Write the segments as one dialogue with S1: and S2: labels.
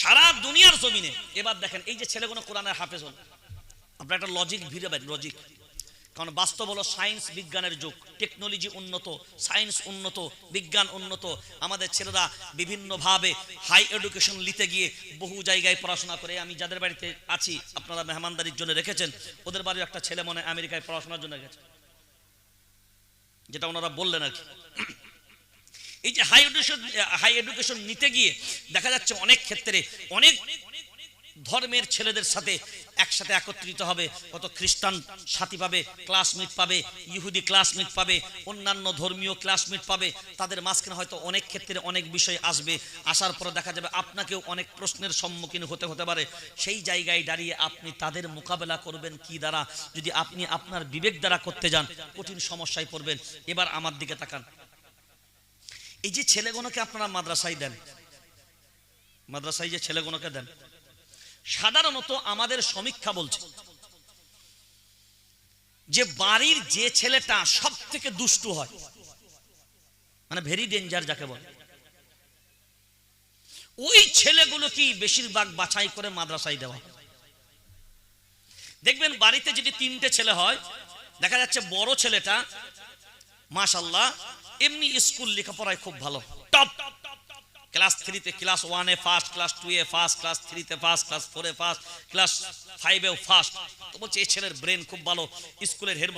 S1: সারা দুনিয়ার জমিনে। এবার দেখেন, এই যে ছেলেগুলো কোরআনের হাফেজ হল। আপনার একটা লজিক ভিড়ে লজিক কারণ বাস্তব হলো সায়েন্স বিজ্ঞানের যুগ টেকনোলজি উন্নত সায়েন্স উন্নত, বিজ্ঞান উন্নত। আমাদের ছেলেরা বিভিন্নভাবে হাই এডুকেশন নিতে গিয়ে বহু জায়গায় পড়াশোনা করে। আমি যাদের বাড়িতে আছি, আপনারা মেহমানদারির জন্য রেখেছেন, ওদের বাড়ির একটা ছেলে মনে আমেরিকায় পড়াশোনার জন্য গেছে। যেটা ওনারা বললেন আর কি। এই যে হাই এডুকেশন হাই এডুকেশন নিতে গিয়ে দেখা যাচ্ছে অনেক ক্ষেত্রে অনেক ধর্মের ছেলেদের সাথে একসাথে একত্রিত হবে। কত খ্রিস্টান সাথী পাবে ক্লাসমেট পাবে, ইহুদি ক্লাসমেট পাবে, অন্যান্য ধর্মীয় ক্লাসমেট পাবে। তাদের মাঝখানে হয়তো অনেক ক্ষেত্রে অনেক বিষয় আসবে। আসার পরে দেখা যাবে আপনাকেও অনেক প্রশ্নের সম্মুখীন হতে হতে পারে। সেই জায়গায় দাঁড়িয়ে আপনি তাদের মোকাবেলা করবেন কি দ্বারা? যদি আপনি আপনার বিবেক দ্বারা করতে যান, কঠিন সমস্যায় পড়বেন। এবার আমার দিকে তাকান। এই যে ছেলেগুলোকে আপনারা মাদ্রাসায় দেন, মাদ্রাসায় যে ছেলেগুলোকে দেন, সাধারণত আমাদের সমীক্ষা বলছে যে বাড়ির যে ছেলেটা সব থেকে দুষ্টু হয় মানে ভেরি ডেঞ্জার যাকে বলে, ওই ছেলেগুলো কি বেশিরভাগ বাছাই করে মাদ্রাসায় দেওয়া। দেখবেন বাড়িতে যদি তিনটে ছেলে হয়, দেখা যাচ্ছে বড় ছেলেটা মাশাল্লাহ এমনি স্কুল লেখাপড়ায় খুব ভালো। টপ। ক্লাস থ্রিতে ক্লাস ওয়ানে ফার্স্ট, ক্লাস টু এ ফার্স্ট, ক্লাস থ্রিতে ফার্স্ট, ক্লাস ফোরে ফার্স্ট, ক্লাস ফাইভেও ফার্স্ট। তো বলছে, এই ছেলের ব্রেন খুব ভালো। স্কুলের হেড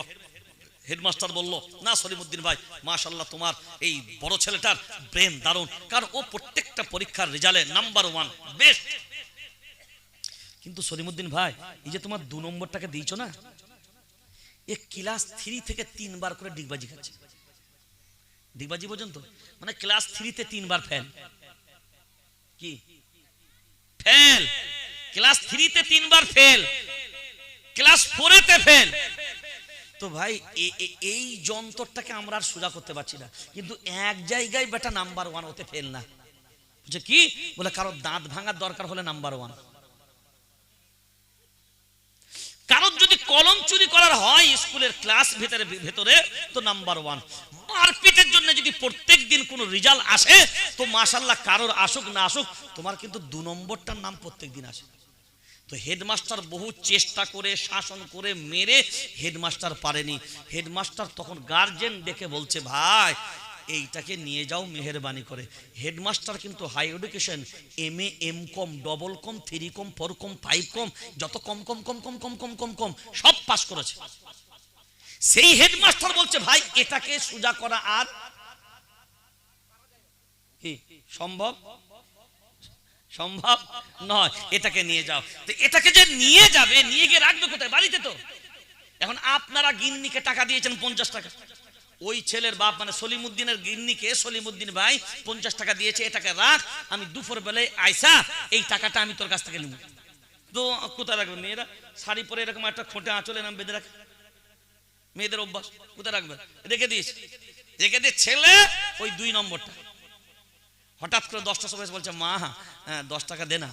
S1: হেডমাস্টার বলল, না সলিমুদ্দিন ভাই মাশাল্লাহ তোমার এই বড় ছেলেটার ব্রেন দারুণ, কারণ ও প্রত্যেকটা পরীক্ষার রেজাল্টে নাম্বার ওয়ান, বেস্ট। কিন্তু সলিমুদ্দিন ভাই, এই যে তোমার দু নম্বরটাকে দিয়েছ না, এ ক্লাস থ্রি থেকে তিনবার করে ডিগবাজি খাচ্ছে। ডিগবাজি পর্যন্ত? মানে ক্লাস থ্রিতে তিনবার ফেল কি? ফেল ক্লাস থ্রিতে তিনবার ফেল ক্লাস ফোরেতে ফেল তো ভাই এই যন্ত্রটাকে আমরা আর সোজা করতে পারছি না। কিন্তু এক জায়গায় বেটা নাম্বার ওয়ান হতে ফেল না। বুঝছে কি? বলে কারও দাঁত ভাঙার দরকার হলে নাম্বার ওয়ান কারোর যদি কলম চুরি করার হয় স্কুলের ক্লাস ভেতরে ভেতরে, তো নাম্বার ওয়ান। মারপিটের জন্য যদি প্রত্যেক দিন কোনো রেজাল্ট আসে, তো মাশাল্লাহ কারোর আসুক না আসুক, তোমার কিন্তু দু নম্বরটার নাম প্রত্যেক দিন আসে। তো হেডমাস্টার বহু চেষ্টা করে, শাসন করে, মেরে হেডমাস্টার পারেনি। হেডমাস্টার তখন গার্জেন দেখে বলছে, ভাই এইটাকে নিয়ে যাও মেহরবানি করে। হেডমাস্টার কিন্তু high education M A M com double com three com four com five com যত কম কম কম কম কম কম কম কম, সব পাস করেছে। সেই হেডমাস্টার বলছে, ভাই, এটাকে সোজা করা আর সম্ভব? সম্ভব নয়, এটাকে নিয়ে যাও। তো এটাকে যে নিয়ে যাবে, নিয়ে গিয়ে রাখবে কোথায়? বাড়িতে তো। এখন আপনারা গিন্নিকে টাকা দিয়েছেন পঞ্চাশ টাকা। ওই ছেলের বাপ মানে সলিমুদ্দিনের গিন্নিকে সলিমুদ্দিন ভাই, পঞ্চাশ টাকা দিয়েছে এটাকে রাখ আমি দুপুর বেলায় আইসা এই টাকাটা আমি তোর কাছ থেকে নেব। তো কোথায় রাখবে? মেয়েরা শাড়ি পরে এরকম একটা খোঁটে আঁচলে নাম বেঁধে রাখে। মেয়েদের অভ্যাস, কোথায় রাখবে? রেখে দিয়েছে রেখে দিয়ে ছেলে, ওই দুই নম্বরটা। হঠাৎ করে দশটা সময় বলছে, মা হ্যাঁ দশ টাকা দে না।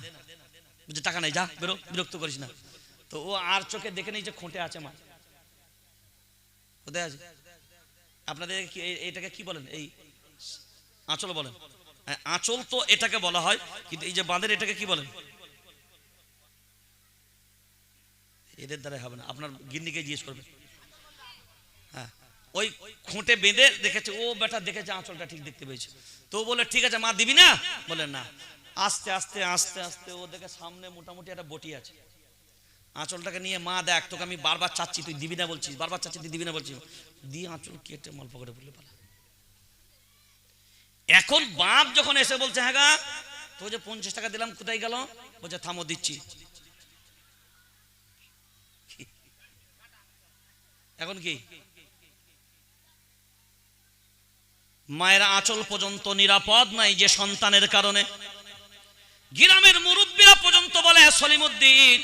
S1: বুঝছে টাকা নেই, যা, বেরো, বিরক্ত করিস না। তো ও আর চোখে দেখে নেই যে খোঁটে আছে মা। কোথায় আছে? আপনাদের এটাকে কি বলেন? এই আঁচল বলেন। হ্যাঁ, আঁচল তো এটাকে বলা হয় কিন্তু এই যে বাঁধের এটাকে কি বলেন? এদের দ্বারা হবে না আপনার গিন্নিকে জিজ্ঞেস করবেন। হ্যাঁ ওই খুঁটে বেঁধে দেখেছে ও বেটা দেখেছে আঁচলটা ঠিক দেখতে পেয়েছে। তো বলে ঠিক আছে মা দিবি না? বলে না। আস্তে আস্তে আস্তে আস্তে ও দেখে সামনে মোটামুটি একটা বটি আছে। আঁচলটাকে নিয়ে, মা, দেখ, তোকে আমি বারবার চাচ্ছি, তুই দিবি না বলছিস, বারবার চাচ্ছি, তুই দিবি না বলছিস। দিয়ে আঁচল কেটে মাল পকেটে পড়লে পালা। এখন বাপ যখন এসে বলছে হ্যাঁ গা তো যে পঞ্চাশ টাকা দিলাম, কোথায় গেল? বলছে, থামো, দিচ্ছি। এখন কি? মায়ের আঁচল পর্যন্ত নিরাপদ নাই যে সন্তানের কারণে। গ্রামের মুরব্বীরা পর্যন্ত বলে সলিমুদ্দিন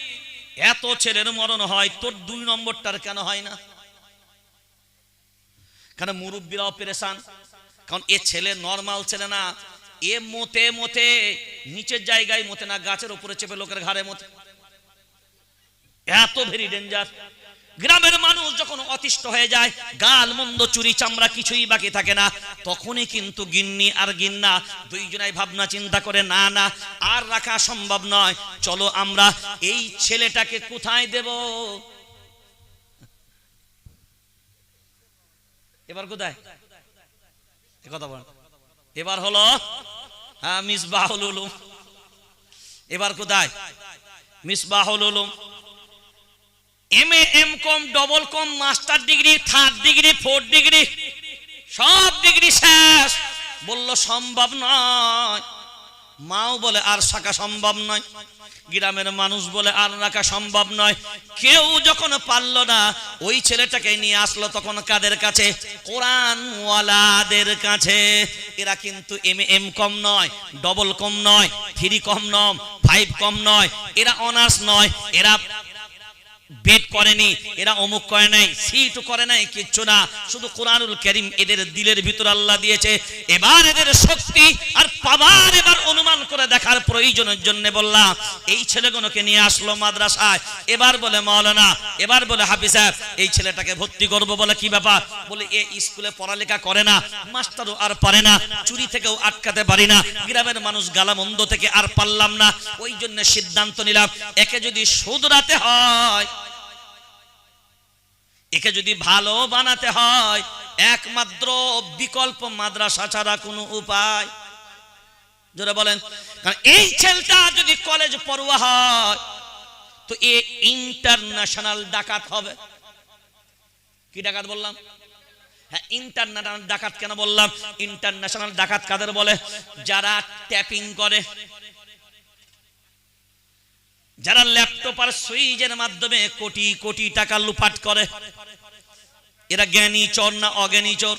S1: এত ছেলের মরণ হয়, তোর দুই নম্বরটার কেন হয় না? কেন মুরব্বীরাও পেরেশান? কারণ এ ছেলে নর্মাল ছেলে না, এ মতে মতে, নিচের জায়গায় মতে না, গাছের উপরে চেপে লোকের ঘাড়ে মতে। এত ভেরি ডেঞ্জার গ্রামের মানুষ যখন অতিষ্ঠ হয়ে যায়, গাল, মন্দ, চুরি, চামড়া কিছুই বাকি থাকে না। তখনই কিন্তু গিন্নি আর গিন্না দুইজনাই ভাবনা চিন্তা করে, না না, আর রাখা সম্ভব নয়। চলো আমরা এই ছেলেটাকে কোথায় দেব? এবার কোথায়? কথা বল। এবার হলো হ্যাঁ মিসবাহুল উলুম। এবার কোথায়? Misbahul Ulum. M A M com double com master degree third degree fourth degree সব ডিগ্রি শেষ। বলল, সম্ভব নয়। মাও বলে, আর শাখা সম্ভব নয়। গ্রামের মানুষ বলে, আর রাখা সম্ভব নয়। কেউ যখন পারল না, ওই ছেলেটাকে নিয়ে আসলো তখন কাদের কাছে? কোরআন ওয়ালাদের কাছে। এরা কিন্তু এম এম কম নয় ডবল কম নয় থ্রি কম নয় ফাইভ কম নয়। এরা অনার্স নয়, এরা বেড করেনি, এরা অমুক করে নাই, সিট করে নাই, কিচ্ছু না। শুধু কোরআনুল করিম এদের দিলের ভিতর আল্লাহ দিয়েছে। এবার এদের শক্তি আর পাবার এবার অনুমান করে দেখার প্রয়োজনের জন্য বললাম, এই ছেলেগুলোকে নিয়ে আসলো মাদ্রাসায়। এবার বলে, মৌলানা, এবার বলে, হাফিজ সাহেব, এই ছেলেটাকে ভর্তি করব বলে কি ব্যাপার? বলে, এ স্কুলে পড়ালেখা করে না, মাস্টারও আর পারে না, চুরি থেকেও আটকাতে পারি না, গ্রামের মানুষ গালামন্দ থেকে আর পারলাম না। ওই জন্য সিদ্ধান্ত নিলাম, একে যদি শুধরাতে হয় একে যদি ভালো বানাতে হয়, একমাত্র বিকল্প মাদ্রাসা ছাড়া কোনো উপায়। যারা বলেন, কারণ এই ছেলেটা যদি কলেজ পড়ুয়া হয়, তো এ ইন্টারন্যাশনাল ডাকাত হবে। কি ডাকাত বললাম? হ্যাঁ ইন্টারন্যাশনাল ডাকাত কেন বললাম? ইন্টারন্যাশনাল ডাকাত কাদের বলে? যারা ট্যাপিং করে। যারা ল্যাপটপ আর সুইচের মাধ্যমে কোটি কোটি টাকা লুপাট করে, এরা জ্ঞানী চোর না অজ্ঞানী চোর?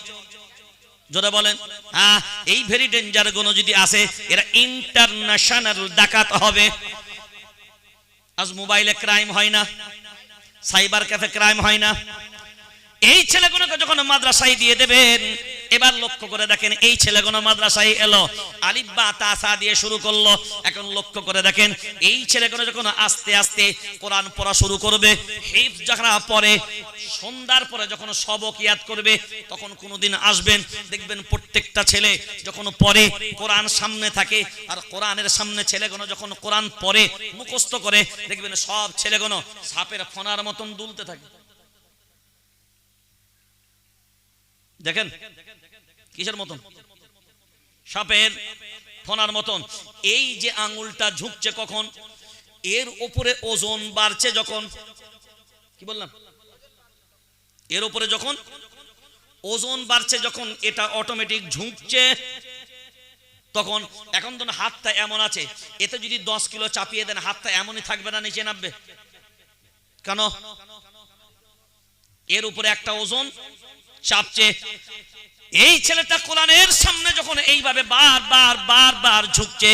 S1: যারা বলেন। হ্যাঁ এই ভেরি ডেঞ্জারগুলো যদি আসে, এরা ইন্টারন্যাশনাল ডাকাত হবে। আজ মোবাইলে ক্রাইম হয় না সাইবার ক্যাফে ক্রাইম হয় না। এই ছেলেগুলোকে যখন মাদ্রাসায় দিয়ে দেবেন, এবার লক্ষ্য করে দেখেন এই ছেলেগুলো মাদ্রাসায় এলো আলিব্বা তাসা দিয়ে শুরু করল, এখন লক্ষ্য করে দেখেন এই ছেলেগুলো যখন আস্তে আস্তে কোরআন পড়া শুরু করবে হিফ যখন পরে সন্ধ্যার পরে যখন সবক ইয়াদ করবে, তখন কোনোদিন আসবেন, দেখবেন প্রত্যেকটা ছেলে যখন পরে কোরআন সামনে থাকে, আর কোরআনের সামনে ছেলেগুলো যখন কোরআন পড়ে, মুখস্থ করে, দেখবেন সব ছেলেগুলো সাপের ফনার মতন দুলতে থাকে। দেখেন, কিসের মতন? সাপের ফোনার মতন। এই যে আঙুলটা ঝুঁকছে কখন, এর উপরে ওজন বাড়ছে যখন। কি বললাম? এর উপরে যখন ওজন বাড়ছে যখন এটা অটোমেটিক ঝুঁকছে, তখন এখন তো হাতটা এমন আছে, এতে যদি দশ কিলো চাপিয়ে দেন, হাতটা এমনই থাকবে না, নিচে নামবে। কেন? এর উপরে একটা ওজন চাপছে। এই ছেলেটা কোরআনের সামনে যখন এইভাবে বার বার বার বার ঝুঁকছে,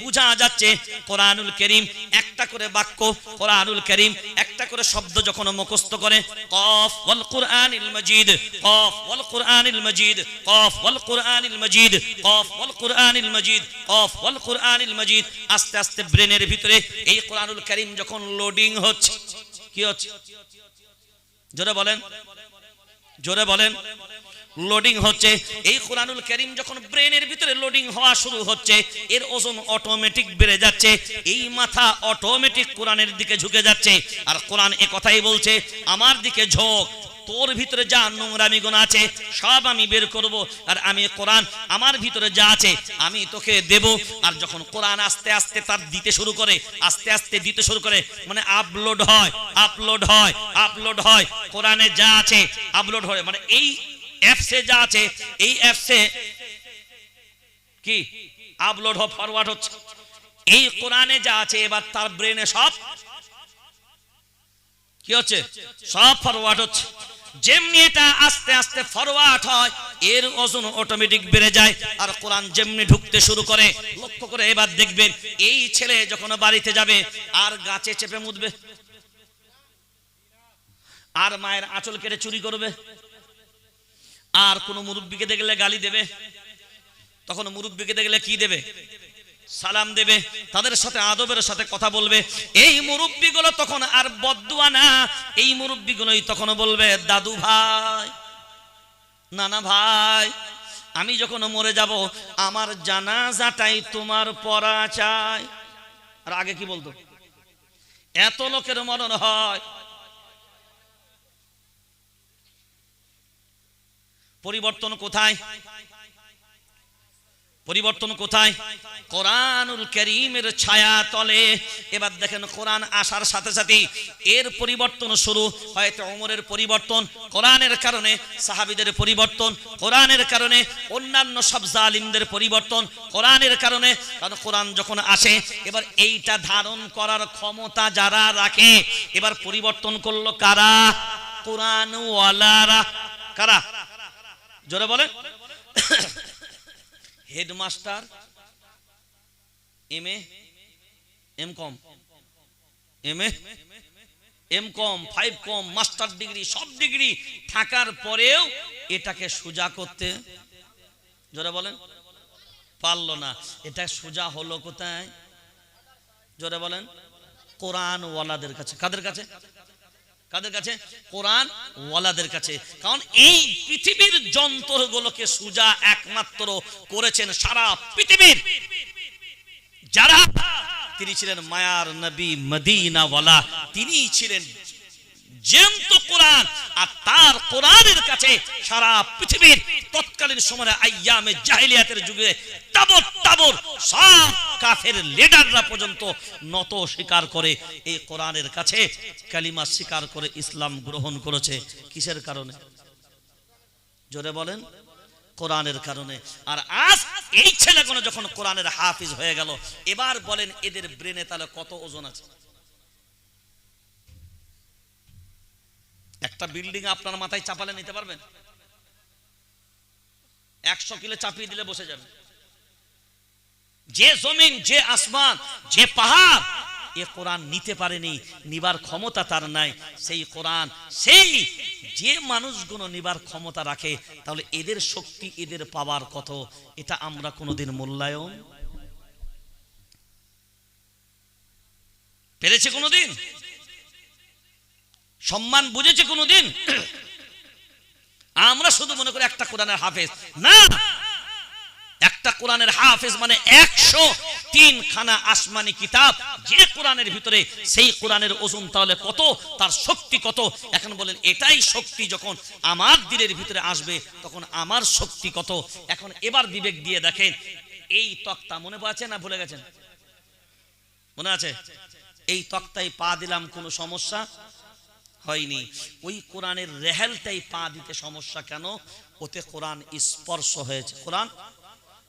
S1: বোঝা যাচ্ছে কোরআনুল করিম একটা করে বাক্য, কোরআনুল করিম একটা করে শব্দ যখন মুখস্থ করে, কফ ওয়াল কুরআনিল মাজিদ, কফ ওয়াল কুরআনিল মাজিদ, কফ ওয়াল কুরআনিল মাজিদ, কফ ওয়াল কুরআনিল মাজিদ, কফ ওয়াল কুরআনিল মাজিদ। আস্তে আস্তে ব্রেনের ভিতরে এই কোরআনুল করিম যখন লোডিং হচ্ছে, কি হচ্ছে? জোরে বলেন। জোরে বলেন। লোডিং হচ্ছে। এই কোরআনুল করিম যখন ব্রেনের ভিতরে লোডিং হওয়া শুরু হচ্ছে, এর ওজন অটোমেটিক বেড়ে যাচ্ছে, এই মাথা অটোমেটিক কোরআনের দিকে ঝুঁকে যাচ্ছে। আর কোরআন এ কথাই বলছে, আমার দিকে ঝোঁক তোর ভিতরে যা নোংরামি গুণ আছে, সব আমি বের করব আর আমি কোরআন আমার ভিতরে যা আছে, আমি তোকে দেব। আর যখন কোরআন আস্তে আস্তে তার দিতে শুরু করে, আস্তে আস্তে দিতে শুরু করে মানে আপলোড হয় আপলোড হয় আপলোড হয়, কোরআনে যা আছে, আপলোড হয় মানে এই অ্যাপসে যা আছে, এই অ্যাপসে কি? আপলোড হয় ফরওয়ার্ড হচ্ছে। এই কোরআনে যা আছে, এবার তার ব্রেনে সব কি হচ্ছে? সব ফরওয়ার্ড হচ্ছে। যেমনি এটা আস্তে আস্তে ফরওয়ার্ড হয়, এর ওজন অটোমেটিক বেড়ে যায়। আর কোরআন যেমনি ঢুকতে শুরু করে, লক্ষ্য করে এবার দেখবেন, এই ছেলে যখন বাড়িতে যাবে, আর গাছে চেপে মুদবে, আর মায়ের আঁচল কেটে চুরি করবে, আর কোন মুরব্বীকে দেখলে গালি দেবে, তখন মুরব্বীকে দেখলে কি দেবে? সালাম দেবে, তাদের সাথে আদবের সাথে কথা বলবে। এই মুরব্বীগুলো তখন আর বদুয়া না, এই মুরব্বীগুলোই তখন বলবে, দাদু ভাই, নানা ভাই, আমি যখন মরে যাব, আমার জানাজাটাই তোমার পড়া চাই। আর আগে কি বলতো? এত লোকের মরণ হয়। পরিবর্তন কোথায়? পরিবর্তন কোথায়? কোরআনুল করিমের ছায়া তলে এবার দেখেন কোরআন আসার সাথে সাথে এর পরিবর্তন শুরু। হয়তো অমরের পরিবর্তন, কোরআনের কারণে সাহাবিদের পরিবর্তন, কোরআনের কারণে অন্যান্য সব জালিমদের পরিবর্তন, কোরআনের কারণে। কারণ কোরআন যখন আসে, এবার এইটা ধারণ করার ক্ষমতা যারা রাখে, এবার পরিবর্তন করল কারা? কোরআন ওয়ালারা কারা? জোরে বলেন। Headmaster, M A, M com, M A, M com, five com, master degree, সব ডিগ্রি থাকার পরেও এটাকে সোজা করতে, জোরে বলেন, পারল না। এটা সোজা হলো কোথায়? জোরে বলেন কোরআন ওয়ালাদের কাছে। কাদের কাছে? কাদের কাছে? কোরআন ওয়ালাদের কাছে। কারণ এই পৃথিবীর যন্ত্রগুলোকে সুজা একমাত্র করেছেন সারা পৃথিবীর। যারা তিনি ছিলেন মায়ার নবী, মদিনাওয়ালা, তিনি ছিলেন জ্যান্ত কোরআন, আর তার কোরআনের কাছে সারা পৃথিবীর তৎকালীন সময়ে আইয়ামে জাহিলিয়াতের যুগে তাবর তাবর সব কাফের লিডাররা পর্যন্ত নত স্বীকার করে এই কোরআনের কাছে কালিমা স্বীকার করে ইসলাম গ্রহণ করেছে। কিসের কারণে? জোরে বলেন। কোরআনের কারণে। আর আজ এই ছেলেগুলো যখন কোরআনের হাফিজ হয়ে গেল, এবার বলেন এদের ব্রেনে তাহলে কত ওজন আছে? একটা বিল্ডিং আপনার মাথায় চাপালে নিতে পারবেন? একশো কিলো চাপিয়ে দিলে বসে যাবে। যে জমিন, যে আসমান, যে পাহাড়, এ কোরআন নিতে পারেনি, নিবার ক্ষমতা তার নাই। সেই কোরআন, সেই যে মানুষগুলো নিবার ক্ষমতা রাখে, তাহলে এদের শক্তি, এদের পাওয়ার কত? এটা আমরা কোনোদিন মূল্যায়ন পেরেছে কোনোদিন? সম্মান বুঝেছে কোনোদিন? আমরা শুধু মনে করি একটা কোরআনের হাফেজ। না! একটা কোরআনের হাফেজ মানে একশো তিন খানা আসমানি কিতাব। যে কোরআনের ভিতরে সেই কোরআনের ওজন তাহলে কত? তার শক্তি কত? এখন বলেন, এটাই শক্তি যখন আমার দিলের ভিতরে আসবে, তখন আমার শক্তি কত? এখন এবার বিবেক দিয়ে দেখেন, এই তক্তা মনে পাচ্ছে না ভুলে গেছেন? মনে আছে? এই তক্তায় পা দিলাম কোনো সমস্যা? হয়নি। ওই কোরআনের রেহেলটাই পা দিতে সমস্যা কেন? ওতে কোরআন স্পর্শ হয়েছে। কোরআন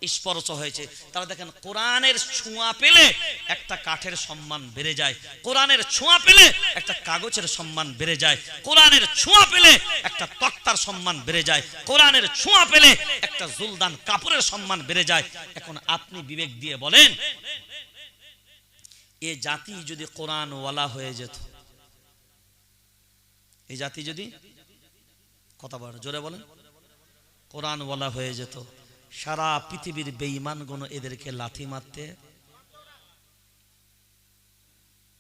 S1: স্পর্শ হয়েছে। তারা দেখেন, কোরআনের ছোঁয়া পেলে একটা কাঠের সম্মান বেড়ে যায়। কোরআনের ছোঁয়া পেলে একটা কাগজের সম্মান বেড়ে যায়। কোরআনের ছোঁয়া পেলে একটা তক্তার সম্মান বেড়ে যায়। কোরআনের ছোঁয়া পেলে একটা জুলদান কাপড়ের সম্মান বেড়ে যায়। এখন আপনি বিবেক দিয়ে বলেন, এ জাতি যদি কোরআন ওয়ালা হয়ে যেত এই জাতি যদি কথা বলেন জোরে বলেন। কোরআন ওয়ালা হয়ে যেত। সারা পৃথিবীর বেঈমান গুণ এদেরকে লাথি মারতে।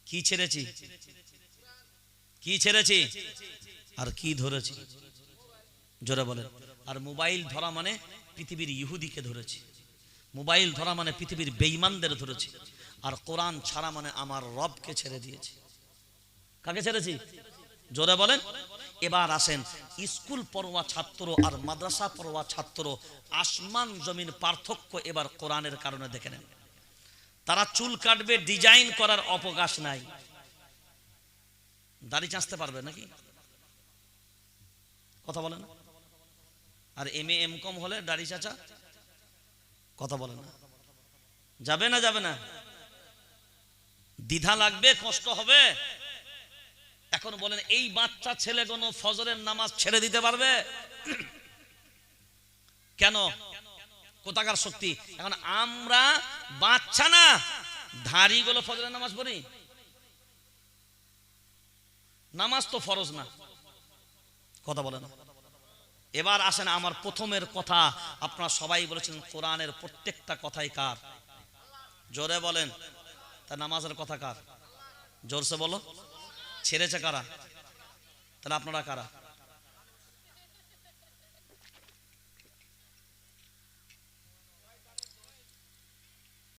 S1: কি ছেড়েছি? কি ছেড়েছি? আর কি ধরেছি? জোরে বলেন। আর মোবাইল ধরা মানে পৃথিবীর ইহুদিকে ধরেছি। মোবাইল ধরা মানে পৃথিবীর বেঈমানদের ধরেছি। আর কোরআন ছাড়া মানে আমার রবকে ছেড়ে দিয়েছি। কাকে ছেড়েছি? জোরে বলেন। এবার আসেন, স্কুল পড়ুয়া ছাত্র আর মাদ্রাসা পড়ুয়া ছাত্র আসমান জমিন পার্থক্য এবার কোরআনের কারণে দেখে নেন। তারা চুল কাটবে, ডিজাইন করার অবকাশ নাই। দাড়ি চাঁচতে পারবে নাকি? কথা বলেন আর এম এম কম হলে দাড়ি চাচা? কথা বলে না। যাবে না যাবে না। দ্বিধা লাগবে, কষ্ট হবে। এখন বলেন, এই বাচ্চা ছেলে কোন ফজরের নামাজ ছেড়ে দিতে পারবে? কেন? কোথাকার শক্তি? এখন আমরা বাচ্চা না, ধারি গুলো ফজরের নামাজ পড়ি। নামাজ তো ফরজ না। কথা বলে না এবার আসেন, আমার প্রথমের কথা আপনারা সবাই বলেছেন, কোরআনের প্রত্যেকটা কথাই কার? জোরে বলেন। তা নামাজের কথা কার? জোরসে বলো। ছেড়েছে কারা? তাহলে আপনারা কারা?